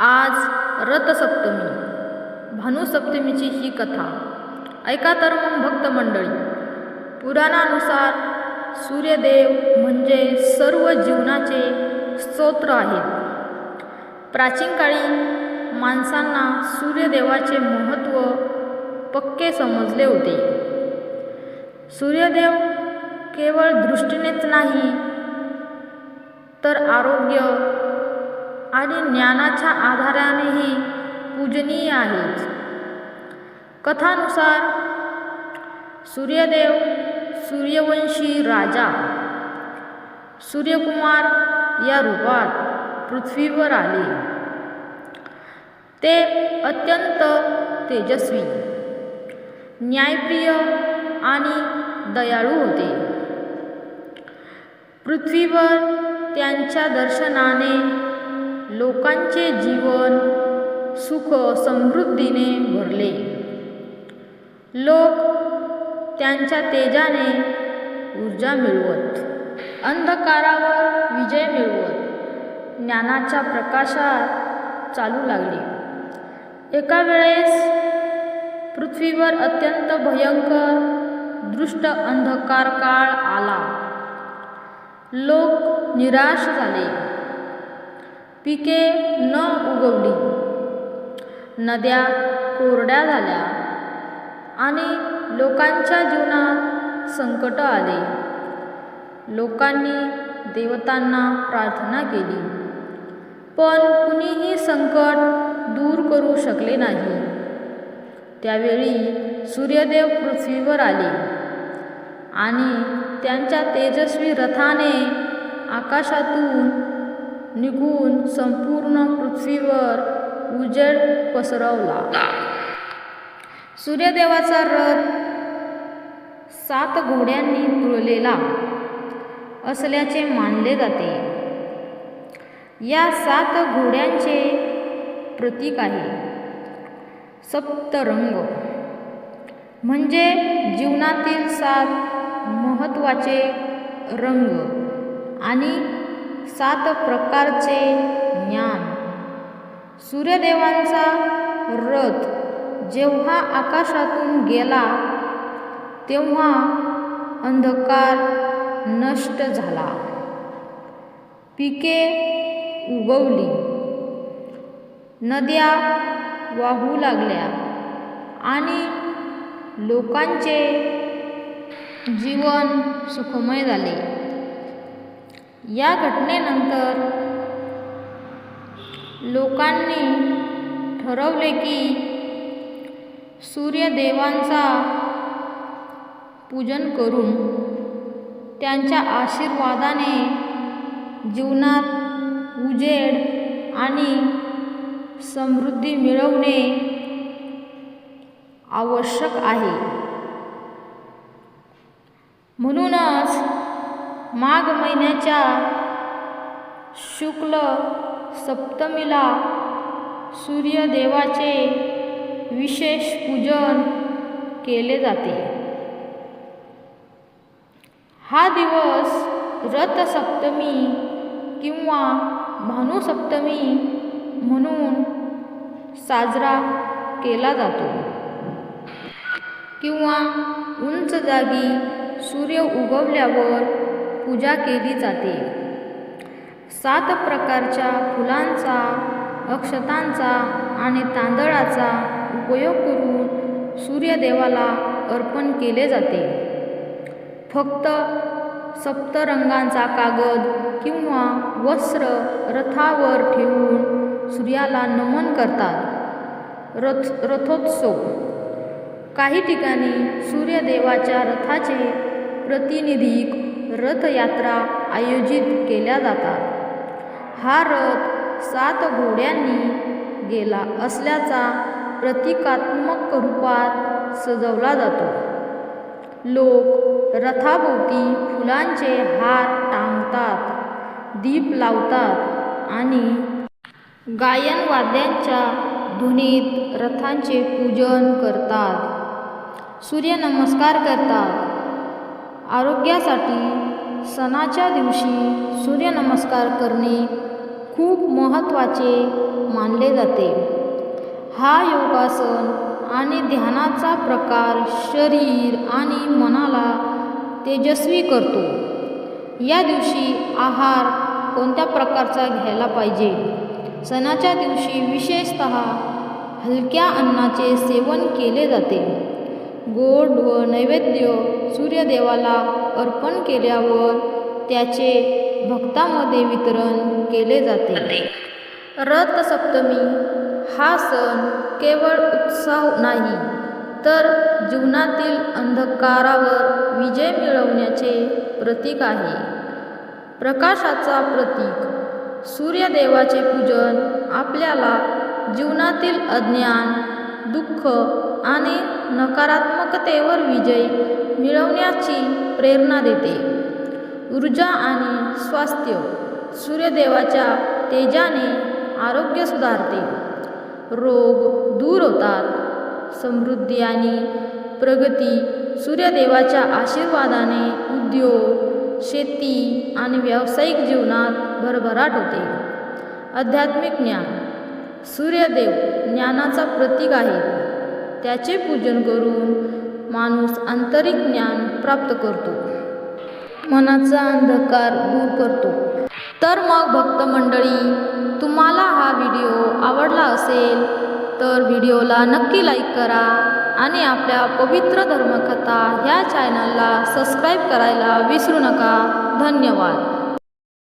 आज रथसप्तमी. भानुसप्तमीची ही कथा. ऐका तर मग भक्त मंडळी. पुराणानुसार सूर्यदेव म्हणजे सर्व जीवनाचे स्तोत्र आहेत. प्राचीन काळी माणसांना सूर्यदेवाचे महत्त्व पक्के समजले होते. सूर्यदेव केवळ दृष्टीनेच नाही तर आरोग्य आणि ज्ञानाच्या आधारानेही पूजनीय आहेत. कथानुसार सूर्यदेव सूर्यवंशी राजा सूर्यकुमार या रूपात पृथ्वीवर आले. ते अत्यंत तेजस्वी न्यायप्रिय आणि दयाळू होते. पृथ्वीवर त्यांच्या दर्शनाने लोकांचे जीवन सुख समृद्धीने भरले. लोक त्यांच्या तेजाने ऊर्जा मिळवत अंधकारावर विजय मिळवत ज्ञानाच्या प्रकाशात चालू लागले. एका वेळेस पृथ्वीवर अत्यंत भयंकर दृष्ट अंधकार काळ आला. लोक निराश झाले. पिके न उगवली. नद्या कोरड्या झाल्या आणि लोकांच्या जीवनात संकट आले. लोकांनी देवतांना प्रार्थना केली. पण कुणीही संकट दूर करू शकले नाही. त्यावेळी सूर्यदेव पृथ्वीवर आले आणि त्यांच्या तेजस्वी रथाने आकाशातून निघून संपूर्ण पृथ्वीवर उजेड पसरवला. सूर्यदेवाचा रथ सात घोड्यांनी तुळलेला असल्याचे मानले जाते. या सात घोड्यांचे प्रतीक आहे सप्तरंग. म्हणजे जीवनातील सात महत्त्वाचे रंग आणि सात प्रकारचे ज्ञान. सूर्यदेवांचा रथ जेव्हा आकाशातून गेला तेव्हा अंधकार नष्ट झाला. पिके उगवली. नद्या वाहू लागल्या आणि लोकांचे जीवन सुखमय झाले. या घटनेनंतर लोकांनी ठरवले की सूर्यदेवांचा पूजन करून त्यांच्या आशीर्वादाने जीवनात उजेड आणि समृद्धी मिळवणे आवश्यक आहे. म्हणूनच माघ महिन्याच्या शुक्ल सप्तमीला सूर्यदेवाचे विशेष पूजन केले जाते. हा दिवस रथसप्तमी किंवा भानुसप्तमी म्हणून साजरा केला जातो. किंवा उंच जागी सूर्य उगवल्यावर पूजा केली जाते. सात प्रकारच्या फुलांचा अक्षतांचा आणि तांदळाचा उपयोग करून सूर्यदेवाला अर्पण केले जाते. फक्त सप्तरंगांचा कागद किंवा वस्त्र रथावर ठेवून सूर्याला नमन करतात. रथ रथोत्सव. काही ठिकाणी सूर्यदेवाच्या रथाचे प्रतिनिधिक रथयात्रा आयोजित केल्या जातात. हा रथ सात घोड्यांनी गेला असल्याचा प्रतिकात्मक रूपात सजवला जातो. लोक रथाभोवती फुलांचे हार टांगतात दीप लावतात आणि गायन वाद्यांच्या धुनीत रथांचे पूजन करतात. सूर्यनमस्कार करतात. आरोग्यासाठी सणाच्या दिवशी सूर्यनमस्कार करणे खूप महत्त्वाचे मानले जाते. हा योगासन आणि ध्यानाचा प्रकार शरीर आणि मनाला तेजस्वी करतो. या दिवशी आहार कोणत्या प्रकारचा घ्यायला पाहिजे? सणाच्या दिवशी विशेषत हलक्या अन्नाचे सेवन केले जाते. गोड व नैवेद्य सूर्यदेवाला अर्पण केल्यावर त्याचे भक्तामध्ये वितरण केले जाते. रथसप्तमी हा सण केवळ उत्सव नाही तर जीवनातील अंधकारावर विजय मिळवण्याचे प्रतीक आहे. प्रकाशाचा प्रतीक सूर्यदेवाचे पूजन आपल्याला जीवनातील अज्ञान दुःख आणि नकारात्मकतेवर विजय मिळवण्याची प्रेरणा देते. ऊर्जा आणि स्वास्थ्य सूर्यदेवाच्या तेजाने आरोग्य सुधारते. रोग दूर होतात. समृद्धी आणि प्रगती सूर्यदेवाच्या आशीर्वादाने उद्योग शेती आणि व्यावसायिक जीवनात भरभराट होते. आध्यात्मिक ज्ञान सूर्यदेव ज्ञानाचा प्रतीक आहे. त्याचे पूजन करून माणूस आंतरिक ज्ञान प्राप्त करतो. मनाचा अंधकार दूर करतो. तर मग भक्त मंडळी तुम्हाला हा व्हिडिओ आवडला असेल तर व्हिडिओला नक्की लाईक करा आणि आपल्या पवित्र धर्मकथा ह्या चॅनलला सबस्क्राईब करायला विसरू नका. धन्यवाद.